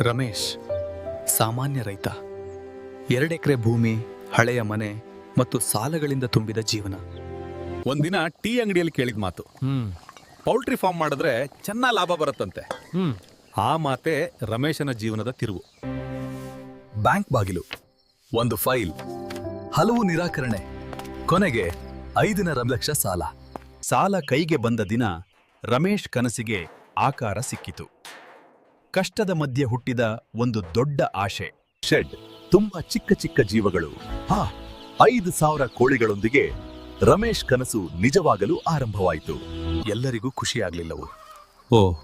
ರಮೇಶ್ ಸಾಮಾನ್ಯ ರೈತ. ಎರಡೆಕರೆ ಭೂಮಿ ಹಳೆಯ ಮನೆ ಮತ್ತು ಸಾಲಗಳಿಂದ ತುಂಬಿದ ಜೀವನ. ಒಂದಿನ ಟೀ ಅಂಗಡಿಯಲ್ಲಿ ಕೇಳಿದ ಮಾತು. ಪೌಲ್ಟ್ರಿ ಫಾರ್ಮ್ ಮಾಡಿದ್ರೆ ಚೆನ್ನ ಲಾಭ ಬರುತ್ತಂತೆ. ಆ ಮಾತೆ ರಮೇಶನ ಜೀವನದ ತಿರುವು. ಬ್ಯಾಂಕ್ ಬಾಗಿಲು ಒಂದು ಫೈಲ್ ಹಲವು ನಿರಾಕರಣೆ ಕೊನೆಗೆ ಐದಿನ ಲಕ್ಷ ಸಾಲ. ಸಾಲ ಕೈಗೆ ಬಂದ ದಿನ ರಮೇಶ್ ಕನಸಿಗೆ ಆಕಾರ ಸಿಕ್ಕಿತು. ಕಷ್ಟದ ಮಧ್ಯೆ ಹುಟ್ಟಿದ ಒಂದು ದೊಡ್ಡ ಆಶೆ. ಶೆಡ್ ತುಂಬಾ ಚಿಕ್ಕ ಚಿಕ್ಕ ಜೀವಗಳು. ಹಾ ಐದು ಸಾವಿರ ಕೋಳಿಗಳೊಂದಿಗೆ ರಮೇಶ್ ಕನಸು ನಿಜವಾಗಲು ಆರಂಭವಾಯಿತು. ಎಲ್ಲರಿಗೂ ಖುಷಿಯಾಗಲಿಲ್ಲವು ಓ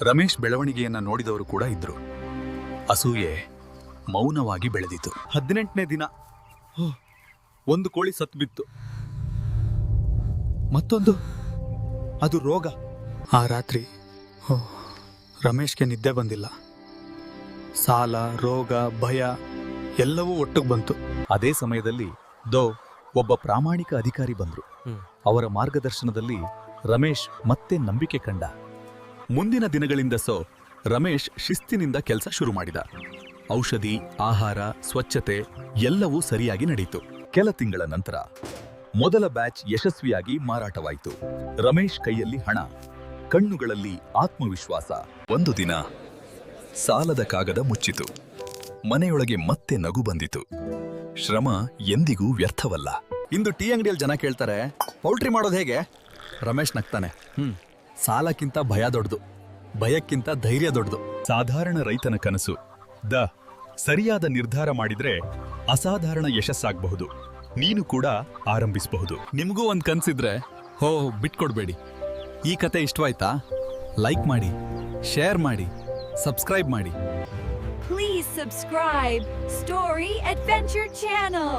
ರಮೇಶ್ ಬೆಳವಣಿಗೆಯನ್ನ ನೋಡಿದವರು ಕೂಡ ಇದ್ರು. ಅಸೂಯೆ ಮೌನವಾಗಿ ಬೆಳೆದಿತು. ಹದಿನೆಂಟನೇ ದಿನ. ಒಂದು ಕೋಳಿ ಸತ್ತು ಬಿತ್ತು ಮತ್ತೊಂದು? ಅದು ರೋಗ. ಆ ರಾತ್ರಿ. ಹೋ. ರಮೇಶ್ಗೆ ನಿದ್ದೆ ಬಂದಿಲ್ಲ. ಸಾಲ ರೋಗ ಭಯ ಎಲ್ಲವೂ ಒಟ್ಟಿಗೆ ಬಂತು. ಅದೇ ಸಮಯದಲ್ಲಿ ದೋ ಒಬ್ಬ ಪ್ರಾಮಾಣಿಕ ಅಧಿಕಾರಿ ಬಂದರು. ಅವರ ಮಾರ್ಗದರ್ಶನದಲ್ಲಿ ರಮೇಶ್ ಮತ್ತೆ ನಂಬಿಕೆ ಕಂಡ. ಮುಂದಿನ ದಿನಗಳಿಂದ ಸೋ ರಮೇಶ್ ಶಿಸ್ತಿನಿಂದ ಕೆಲಸ ಶುರು ಮಾಡಿದ. ಔಷಧಿ ಆಹಾರ ಸ್ವಚ್ಛತೆ ಎಲ್ಲವೂ ಸರಿಯಾಗಿ ನಡೆಯಿತು ಕೆಲ ತಿಂಗಳ ನಂತರ ಮೊದಲ ಬ್ಯಾಚ್ ಯಶಸ್ವಿಯಾಗಿ ಮಾರಾಟವಾಯಿತು. ರಮೇಶ್ ಕೈಯಲ್ಲಿ ಹಣ. ಕಣ್ಣುಗಳಲ್ಲಿ ಆತ್ಮವಿಶ್ವಾಸ. ಒಂದು ದಿನ ಸಾಲದ ಕಾಗದ ಮುಚ್ಚಿತು. ಮನೆಯೊಳಗೆ ಮತ್ತೆ ನಗು ಬಂದಿತು. ಶ್ರಮ ಎಂದಿಗೂ ವ್ಯರ್ಥವಲ್ಲ. ಇಂದು ಟೀ ಅಂಗಡಿಯಲ್ಲಿ ಜನ ಕೇಳ್ತಾರೆ, ಪೌಲ್ಟ್ರಿ ಮಾಡೋದು ಹೇಗೆ? ರಮೇಶ್ ನಗ್ತಾನೆ, ಹ್ಮ್, ಸಾಲಕ್ಕಿಂತ ಭಯ ದೊಡ್ಡದು. ಭಯಕ್ಕಿಂತ ಧೈರ್ಯ ದೊಡ್ಡದು. ಸಾಧಾರಣ ರೈತನ ಕನಸು. ದ, ಸರಿಯಾದ ನಿರ್ಧಾರ ಮಾಡಿದ್ರೆ ಅಸಾಧಾರಣ ಯಶಸ್ಸಾಗಬಹುದು. ನೀನು ಕೂಡ ಆರಂಭಿಸಬಹುದು. ನಿಮಗೂ ಒಂದು ಕನಸಿದ್ರೆ, ಹೋ, ಬಿಟ್ಕೊಡ್ಬೇಡಿ. ಈ ಕತೆ ಇಷ್ಟವಾಯ್ತಾ ಲೈಕ್ ಮಾಡಿ ಶೇರ್ ಮಾಡಿ ಸಬ್ಸ್ಕ್ರೈಬ್ ಮಾಡಿ Please subscribe Story Adventure Channel.